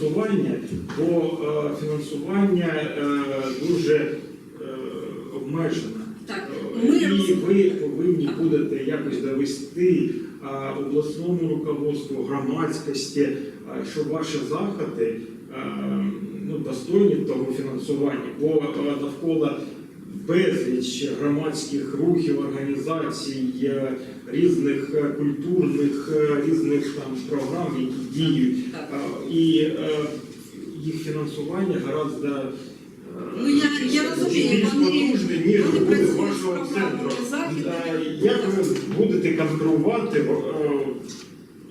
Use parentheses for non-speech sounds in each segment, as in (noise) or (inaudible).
фінансування, бо е, фінансування е, дуже е, обмежене. Так, ми І ви повинні будете якось довести обласному руководству, громадськості, що ваші заходи ну, достойні того фінансування, бо навколо безліч громадських рухів, організацій, е, різних е, культурних, е, різних там програм, які діють, і їх фінансування гораздо Ну, я- я розумію, вони- ніж вони буде працюють з вашого програмами центру. «Захід». Е, Як ви будете контролювати,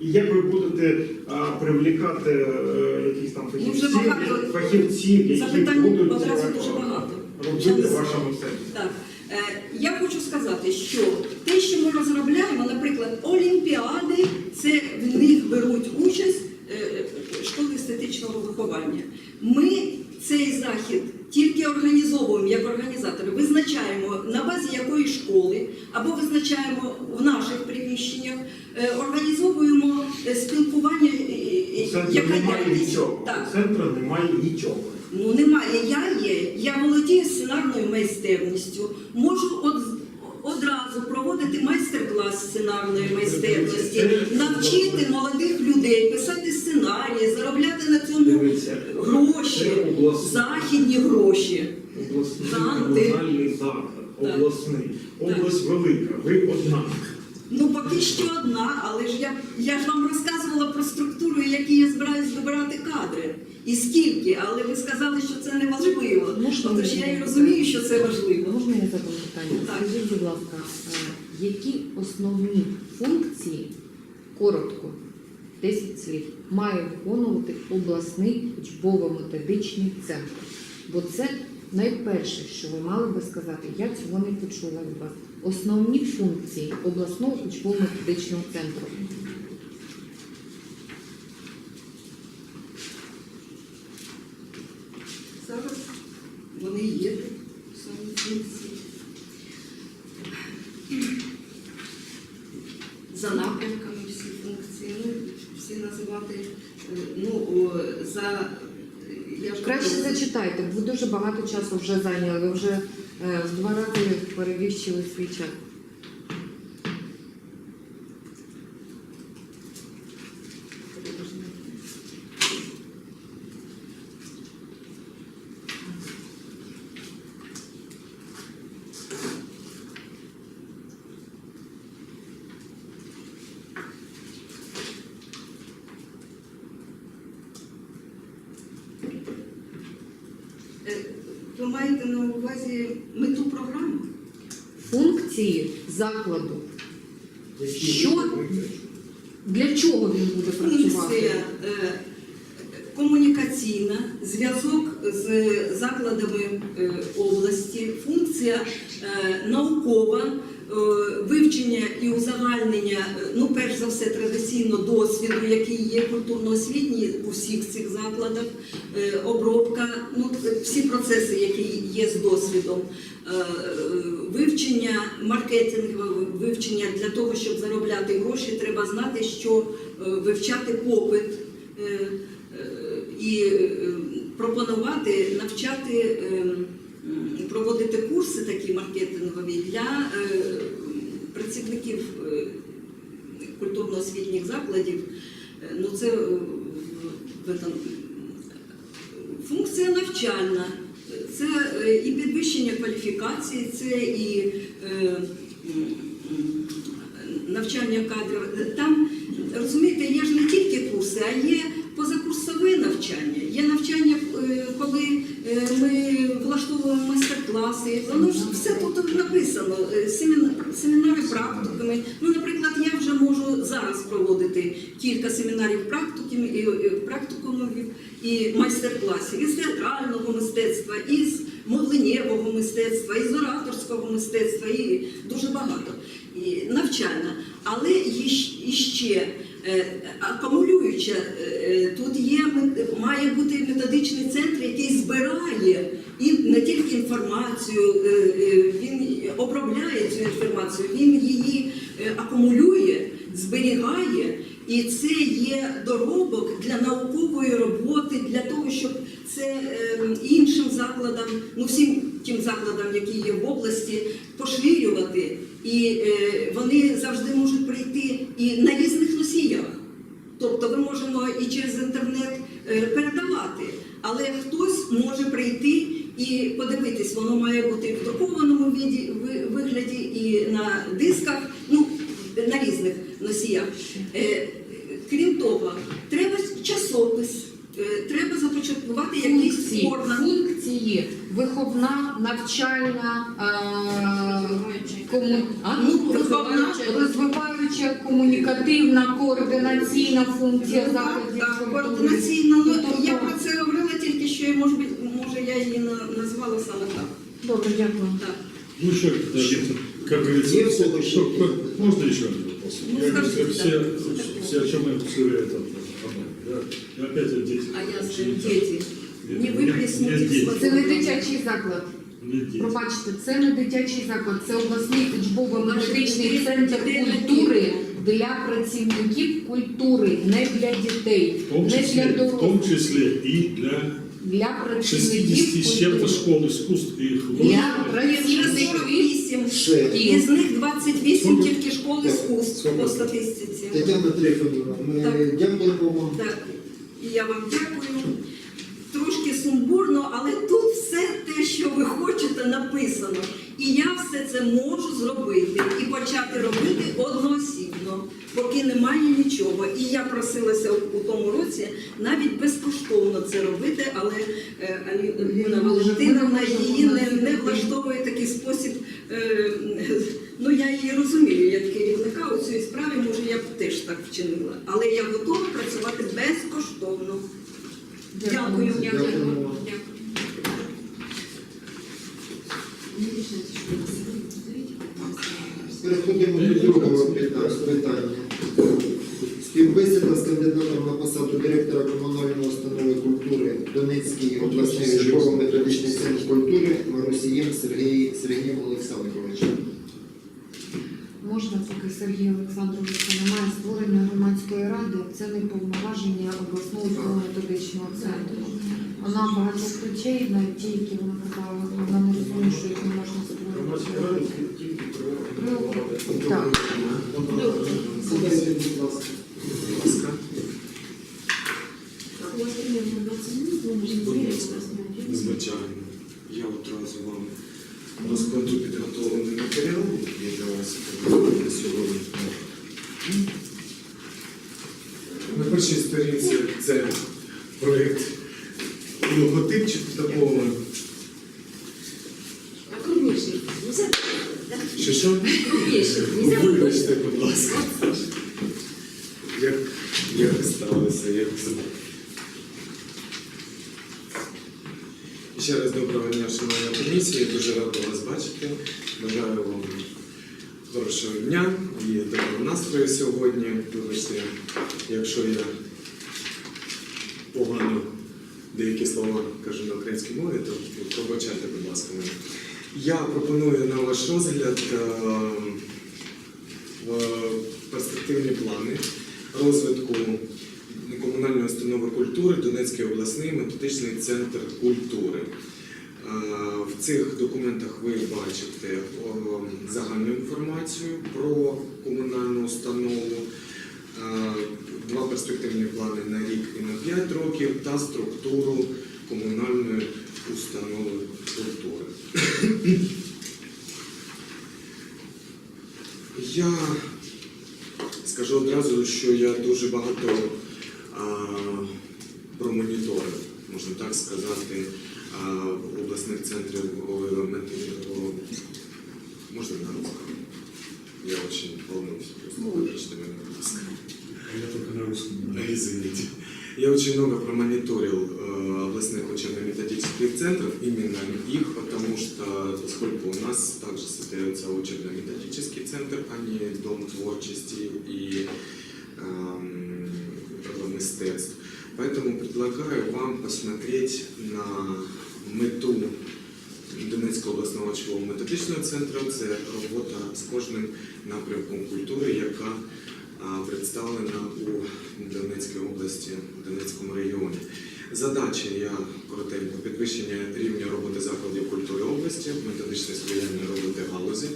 і як ви будете е, привлікати якісь там Ну, фахівців, фахівців, які запитань будуть одразу е, дуже багато. Щас- в вашому центрі? Так. Е, Я хочу сказати, що те, що ми розробляємо, наприклад, олімпіади, це в них беруть участь е, школи естетичного виховання. Ми цей захід тільки організовуємо як організатори, визначаємо на базі якої школи, або визначаємо в наших приміщеннях, е, організовуємо е, спілкування, е, е, У яка немає нічого. Так. У центру немає нічого. Ну немає, я є. Я володію сценарною майстерністю. Можу од, одразу проводити майстер-клас сценарної майстерності, навчити молодих людей писати сценарії, заробляти на цьому гроші, західні гроші. Обласний заклад, обласний. Область велика, ви одна. Ну поки що одна, але ж я, я ж вам розказувала про структуру, які я збираюсь добирати кадри. І скільки, але ви сказали, що це не важливо. Можна Тож я і розумію, що це важливо. Можна я задам питання? Так. Скажіть, будь ласка, е, які основні функції, коротко, 10 слів, має виконувати обласний учбово-методичний центр? Бо це найперше, що ви мали би сказати, я цього не почула від вас. Основні функції обласного учбово-методичного центру. Зараз вони є самі функції. За напрямками всі функції, ну, всі називати, е, ну, о, за... Я ж Краще кажу, зачитайте, бо ви дуже багато часу вже зайняли, вже е, в два рази перевіщили свій час. е, Ви маєте на увазі мету програми? Функції закладу. Що? Для чого він буде працювати? Функція е, комунікаційна, зв'язок з закладами е, області, функція е, наукова, е, вивчення і узагальнення, е, ну, перш за все, досвіду, який є культурно-освітній у всіх цих закладах, е, обробка, ну, всі процеси, які є з досвідом. Е, е, Вивчення маркетингове, вивчення для того, щоб заробляти гроші, треба знати, що е, вивчати попит е, е, і е, пропонувати, навчати, е, проводити курси такі маркетингові для е, працівників е, культурно-освітніх закладів. Е, Ну, це е, Функція навчальна, це е, і підвищення кваліфікації, це і навчання кадрів. Там, розумієте, є ж не тільки курси, а є позакурсове навчання. Є навчання, коли ми влаштовуємо майстер-класи. Воно ж все тут написано. Семінари практиками. Ну, наприклад, зараз проводити кілька семінарів е, практикумів і майстер-класів із театрального мистецтва, із мовленнєвого мистецтва, із ораторського мистецтва, і дуже багато. І навчальна. Але іще е, акумулююча, е, тут є, має бути методичний центр, який збирає і не тільки інформацію, він обробляє цю інформацію, він її акумулює, зберігає, і це є доробок для наукової роботи. для того, щоб це е, іншим закладам, ну всім тим закладам, які є в області, поширювати. І е, вони завжди можуть прийти і на різних носіях. Тобто ми можемо і через інтернет е, передавати, але хтось може прийти і подивитись, воно має бути в друкованому вигляді, і на дисках, на різних носіях. Е, Крім того, треба часопис, е, треба започаткувати якісь Функції, функції виховна, навчальна, е, кому... а? Ну, розвиваюча, комунікативна, координаційна функція так, культури. координаційно. Ну, Тобто- я про це говорила тільки що я, може, бути, може я її назвала саме так. Добре, дякую. так. Ну что, как говорится, можно еще один вопрос? Ну, Я говорю, скажите, все, да. все, о чем мы все это обман, да? И опять о детях. А я скажу, діти. Не виплеснуть. Це не дитячий заклад. Пробачте, це не дитячий заклад, це обласний учбово-методичний Наші центр культури для працівників культури, не для дітей, В том не для числе, в том дорослих, числе и для для 60 працівників с чем-то культури. школ іскусств і Для працівників 48, Ще. із них 28 тільки школ іскусств по статистиці. Тетяна Трифонівна, ми Так. дякуємо вам. Так, і я вам дякую. Трошки сумбурно, але тут все те, що ви хочете, написано. І я все це можу зробити і почати робити одноосібно, поки немає нічого. І я просилася у тому році навіть безкоштовно це робити, але е, Альона Ми Валентиновна її не, не влаштовує такий спосіб. е, Ну я її розумію як керівника у цій справі, може я б теж так вчинила. Але я готова працювати безкоштовно. Дякую. Дякуємо. Переходимо до другого питання. Співбесіда з кандидатом на посаду директора комунальної установи культури Донецький обласний військово-методичний центр культури Марусієм Сергій Сергієм Олександровичем. Можна, поки Сергія Олександровича немає створення громадської ради, це не повноваження обласного методичного центру. Вона багатьох речей, навіть ті, які вона казала, вона не розуміє, що їх не можна Громадські створювати. ради тільки про Так. Слухайте, будь ласка. Звичайно. Я одразу вам розкладу підготовлений матеріал, який для вас підготовлений сьогодні. На першій сторінці це проєкт логотипчик такого. А крупнейший нельзя? Да? Що що? Крупнейший нельзя? Вибачте, будь ласка. Як, як сталося, як все. Ще раз доброго дня, шановна комісія. Дуже радий вас бачити. Бажаю вам хорошого дня і доброго настрою сьогодні. Вибачте, якщо я погано деякі слова кажу на українській мові, то пробачайте, будь ласка, мене. Я пропоную на ваш розгляд е, в перспективні плани розвитку комунальної установи культури Донецький обласний методичний центр культури. Е, В цих документах ви бачите загальну інформацію про комунальну установу, е, два перспективні плани на рік і на 5 років та структуру комунальної установи культури. Я скажу одразу, що я дуже багато а, промоніторив, можна так сказати, обласних центрів можна на русском? Я очень волнуюсь, просто мене, будь ласка. Я только на русском. Извините. Я очень много промониторил областных учебно-методических центров, именно их, потому что, поскольку у нас также создается учебно-методический центр, а не Дом творчести и эм, мистецтв. Поэтому предлагаю вам посмотреть на мету Донецького обласного учбово методичного центру. Це робота з кожним напрямком культури, яка представлена у Донецькій області, в Донецькому регіоні. Задачі я коротенько підвищення рівня роботи закладів культури області, методичне сприяння роботи галузі,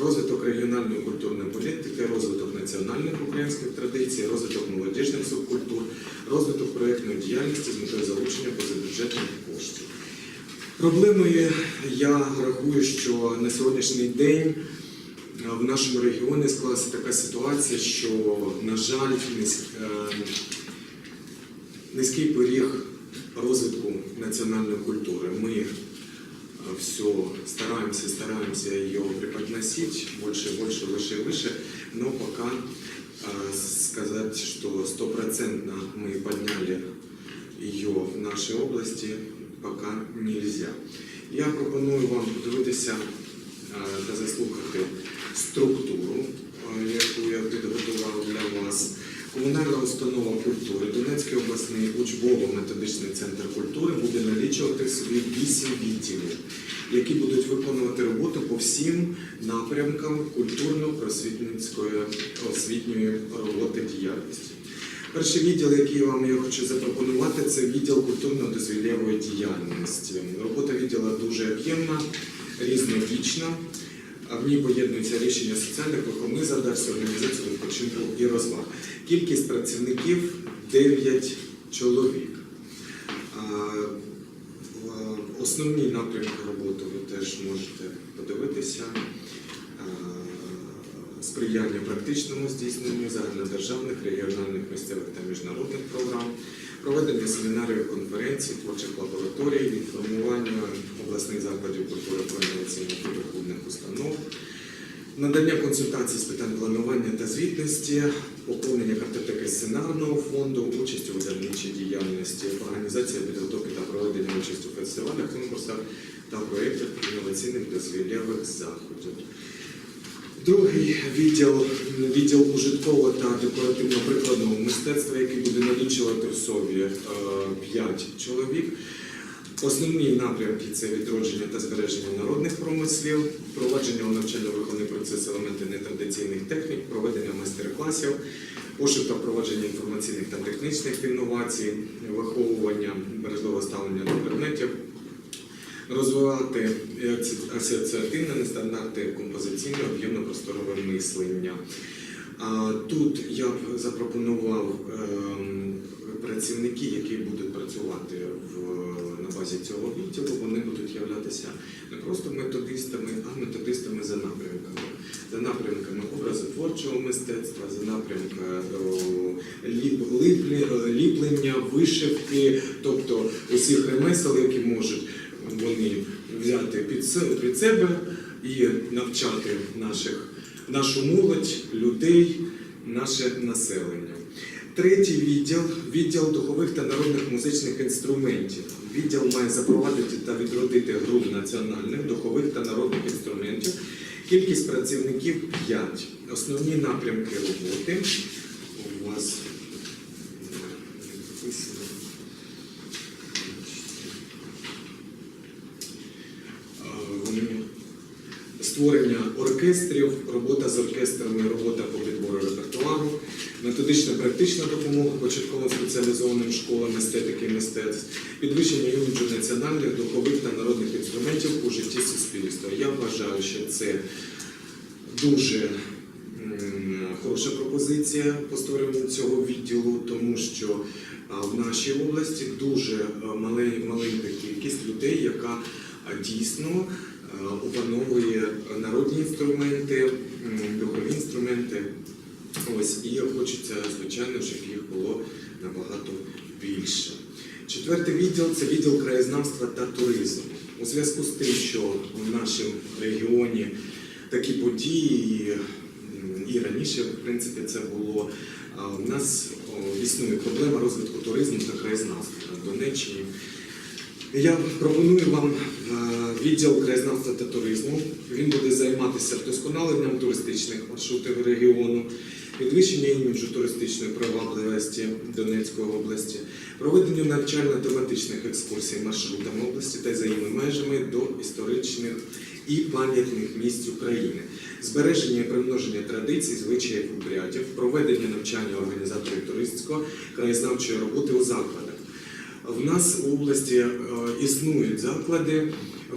розвиток регіональної культурної політики, розвиток національних українських традицій, розвиток молодіжних субкультур, розвиток проєктної діяльності з метою залучення позабюджетних коштів. Проблемою я рахую, що на сьогоднішній день е, в нашому регіоні склалася така ситуація, що, на жаль, е, низький поріг розвитку національної культури. Ми все стараемся, стараемся ее преподносить больше, больше, выше и выше, но пока э, сказать, что стопроцентно мы подняли ее в нашей области, пока нельзя. Я пропоную вам подивитися е, та заслухати структуру, е, яку я підготував для вас. Комунальна установа культури, Донецький обласний учбово-методичний центр культури буде налічувати собі вісім відділів, які будуть виконувати роботу по всім напрямкам культурно-просвітницької освітньої роботи діяльності. Перший відділ, який вам я хочу запропонувати, це відділ культурно-дозвілєвої діяльності. Робота відділу дуже об'ємна, різнобічна. А в ній поєднуються рішення соціальних виховних задач з організації відпочинку і розваг. Кількість працівників 9 чоловік. А, в- Основні напрямки роботи ви теж можете подивитися. Сприяння практичному здійсненню загальнодержавних, регіональних, місцевих та міжнародних програм, проведення семінарів, конференцій, творчих лабораторій, інформування обласних закладів культури про і духовних установ, надання консультацій з питань планування та звітності, поповнення картотеки сценарного фонду, участь у видавничій діяльності, організація підготовки та проведення участі у фестивалях, конкурсах та проєктах інноваційних дозвіллєвих заходів. Другий відділ відділ ужиткового та декоративно-прикладного мистецтва, який буде налічувати в собі 5 чоловік. Основні напрямки це відродження та збереження народних промислів, впровадження у навчально-виховний процес елементи нетрадиційних технік, проведення майстер-класів, пошук та впровадження інформаційних та технічних інновацій, виховування бережливого ставлення до предметів, розвивати асоціативне, нестандартне композиційне об'ємно-просторове мислення. Тут я б запропонував ем, працівники, які будуть працювати в, на базі цього відділу, вони будуть являтися не просто методистами, а методистами за напрямками. За напрямками образотворчого мистецтва, за напрямками о, ліп, ліплення, вишивки, тобто усіх ремесел, які можуть вони взяти під, під себе і навчати наших, нашу молодь, людей, наше населення. Третій відділ відділ духових та народних музичних інструментів. Відділ має запровадити та відродити гру національних духових та народних інструментів. Кількість працівників 5. Основні напрямки роботи у вас. Е, створення оркестрів, робота з оркестрами, робота по підбору репертуару, методична практична допомога початково спеціалізованим школам естетики і мистецтв, підвищення іміджу національних, духових та народних інструментів у житті суспільства. Я вважаю, що це дуже хороша пропозиція по створенню цього відділу, тому що в нашій області дуже маленька кількість людей, яка дійсно опановує народні інструменти, духові інструменти. Ось і хочеться, звичайно, щоб їх було набагато більше. Четвертий відділ це відділ краєзнавства та туризму. У зв'язку з тим, що в нашому регіоні такі події, і раніше, в принципі, це було. У нас існує проблема розвитку туризму та краєзнавства на Донеччині. Я пропоную вам е, відділ краєзнавства та туризму. Він буде займатися вдосконаленням туристичних маршрутів регіону, підвищення іміджу туристичної привабливості Донецької області, проведенню навчально-тематичних екскурсій маршрутами області та за її межами до історичних і пам'ятних місць України, збереження і примноження традицій, звичаїв обрядів, проведення навчання організаторів туристського краєзнавчої роботи у закладах. В нас в області е, існують заклади,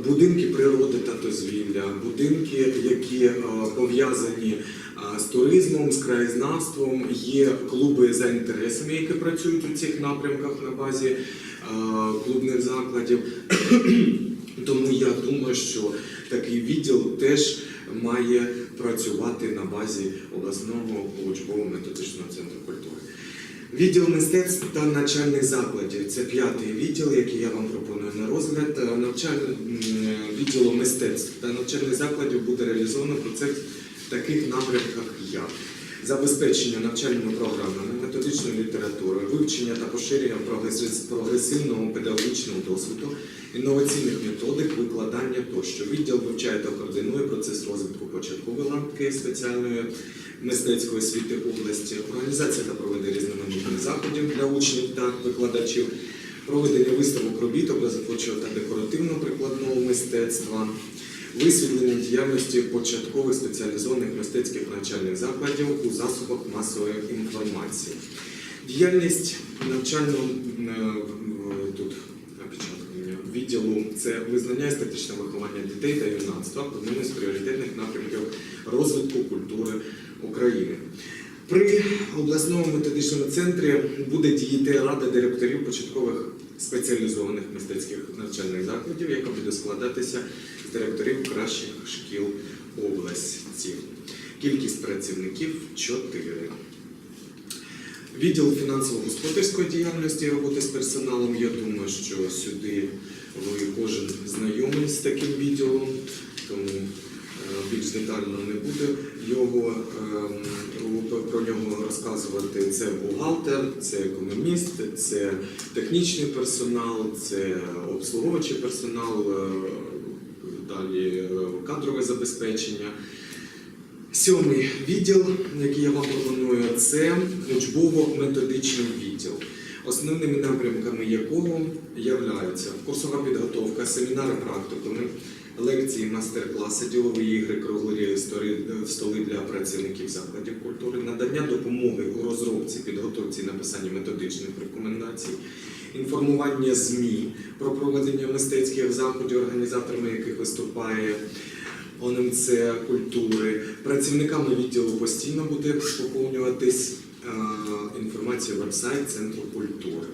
будинки природи та дозвілля, будинки, які е, пов'язані е, з туризмом, з краєзнавством. Є клуби за інтересами, які працюють у цих напрямках на базі клубних закладів. (clears throat) Тому я думаю, що такий відділ теж має працювати на базі обласного учбово методичного центру культури. Відділ мистецтв та навчальних закладів це п'ятий відділ, який я вам пропоную на розгляд. Е, Навчаль... відділу мистецтв та навчальних закладів буде реалізовано процес в таких напрямках, як забезпечення навчальними програмами, методичною літературою, вивчення та поширення прогрес- прогресивного педагогічного досвіду, інноваційних методик, викладання тощо. Відділ вивчає та координує процес розвитку початкової ланки спеціальної мистецької освіти області, організація та проведення різноманітних заходів для учнів та викладачів, проведення виставок робіт образотворчого та декоративного прикладного мистецтва, висвітлення діяльності початкових спеціалізованих мистецьких навчальних закладів у засобах масової інформації. Діяльність навчального е, тут напечатання відділу це визнання естетичного виховання дітей та юнацтва одним із пріоритетних напрямків розвитку культури України. При обласному методичному центрі буде діяти рада директорів початкових спеціалізованих мистецьких навчальних закладів, яка буде складатися з директорів кращих шкіл області. Кількість працівників 4. Відділ фінансово-господарської діяльності і роботи з персоналом. Я думаю, що сюди ви кожен знайомий з таким відділом, тому е, більш детально не буду його ем, про нього розказувати. Це бухгалтер, це економіст, це технічний персонал, це обслуговуючий персонал, е, далі е, кадрове забезпечення. Сьомий відділ, який я вам пропоную, це учбово-методичний відділ, основними напрямками якого являються курсова підготовка, семінари практикуми, лекції, мастер-класи, ділові ігри, круглі столи, столи для працівників закладів культури, надання допомоги у розробці, підготовці написанні методичних рекомендацій, інформування ЗМІ про проведення мистецьких заходів, організаторами яких виступає ОНМЦ культури. Працівниками відділу постійно буде поповнюватись е, інформація веб-сайт Центру культури.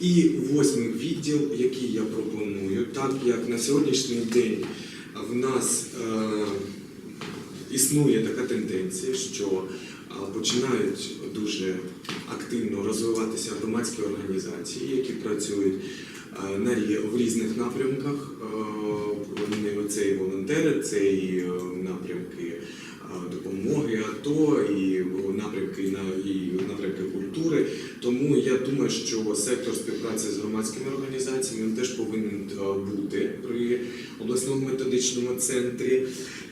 І восьмий відділ, який я пропоную, так як на сьогоднішній день в нас е, існує така тенденція, що починають дуже активно розвиватися громадські організації, які працюють е, в різних напрямках. Е, це і волонтери, це і е, напрямки допомоги АТО, і напрямки і напрямки культури. Тому я думаю, що сектор співпраці з громадськими організаціями він теж повинен е, бути при обласному методичному центрі,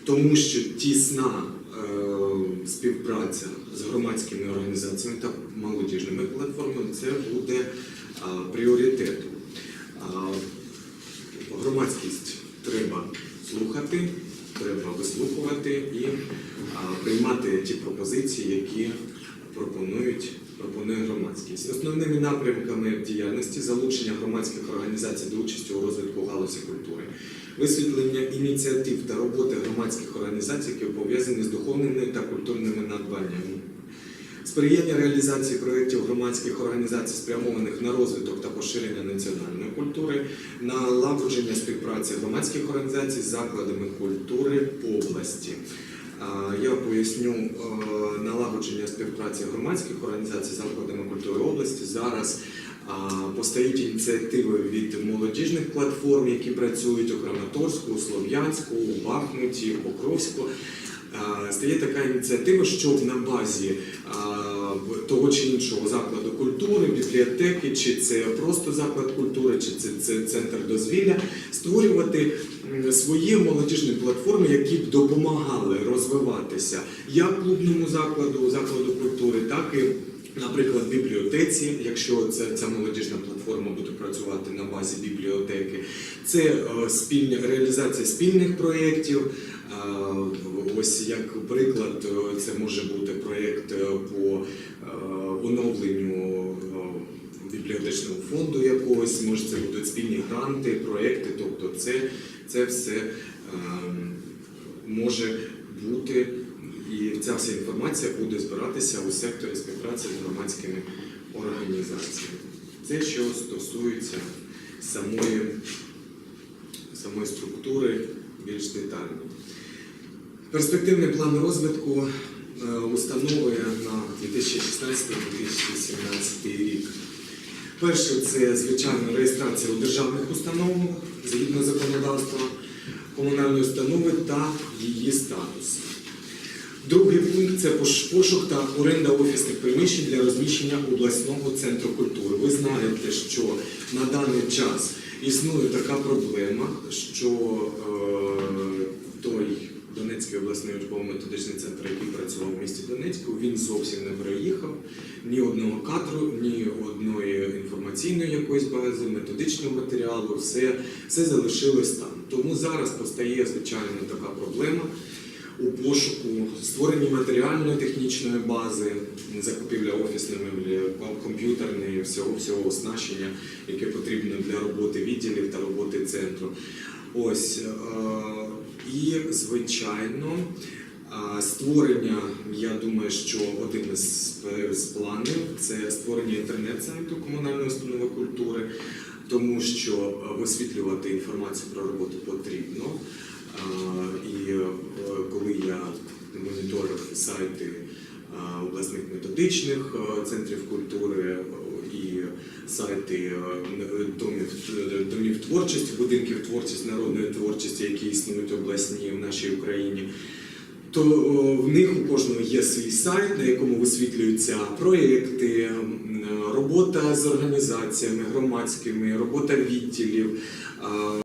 тому що тісна е, співпраця з громадськими організаціями та молодіжними платформами це буде е, пріоритетом. Е, Громадськість треба слухати, треба вислухувати і а, приймати ті пропозиції, які пропонують пропонує громадськість. Основними напрямками діяльності залучення громадських організацій до участі у розвитку галузі культури, висвітлення ініціатив та роботи громадських організацій, які пов'язані з духовними та культурними надбаннями. Сприяння реалізації проєктів громадських організацій, спрямованих на розвиток та поширення національної культури, налагодження співпраці громадських організацій з закладами культури області. Я поясню е, налагодження співпраці громадських організацій з закладами культури області. Зараз постають ініціативи від молодіжних платформ, які працюють у Краматорську, Слов'янську, Бахмуті, Покровську. Е, Стає така ініціатива, щоб на базі того чи іншого закладу культури, бібліотеки, чи це просто заклад культури, чи це, це центр дозвілля, створювати свої молодіжні платформи, які б допомагали розвиватися як клубному закладу, закладу культури, так і Наприклад, в бібліотеці, якщо це ця молодіжна платформа буде працювати на базі бібліотеки, це е, спільні реалізація спільних проєктів. Е, Ось як приклад, е, це може бути проєкт е, по оновленню бібліотечного фонду якогось, може це будуть спільні гранти, проекти. Тобто це, це все ем, може бути, ця вся інформація буде збиратися у секторі співпраці з громадськими організаціями. Це що стосується самої, самої структури більш детально. Перспективний план розвитку е, установи на 2016-2017 рік. Перше це звичайно реєстрація у державних установах згідно законодавства комунальної установи та її статус. Другий пункт це пошук та оренда офісних приміщень для розміщення обласного центру культури. Ви знаєте, що на даний час існує така проблема, що е, той Донецький обласний учбово-методичний центр, який працював в місті Донецьку, він зовсім не переїхав ні одного кадру, ні одної інформаційної якоїсь бази, методичного матеріалу, все, все залишилось там. Тому зараз постає звичайно така проблема у пошуку створенні матеріальної технічної бази, закупівля офісної меблі, комп'ютерної, всього всього оснащення, яке потрібно для роботи відділів та роботи центру. Ось е, і звичайно. е, Створення, я думаю, що один із, планів це створення інтернет-сайту комунальної установи культури, тому що е, висвітлювати інформацію про роботу потрібно. І е, коли я моніторив сайти обласних методичних е, центрів культури і сайти е, домів, домів творчості, будинків творчості, народної творчості, які існують обласні в нашій Україні, то в них у кожного є свій сайт, на якому висвітлюються проєкти, робота з організаціями громадськими, робота відділів.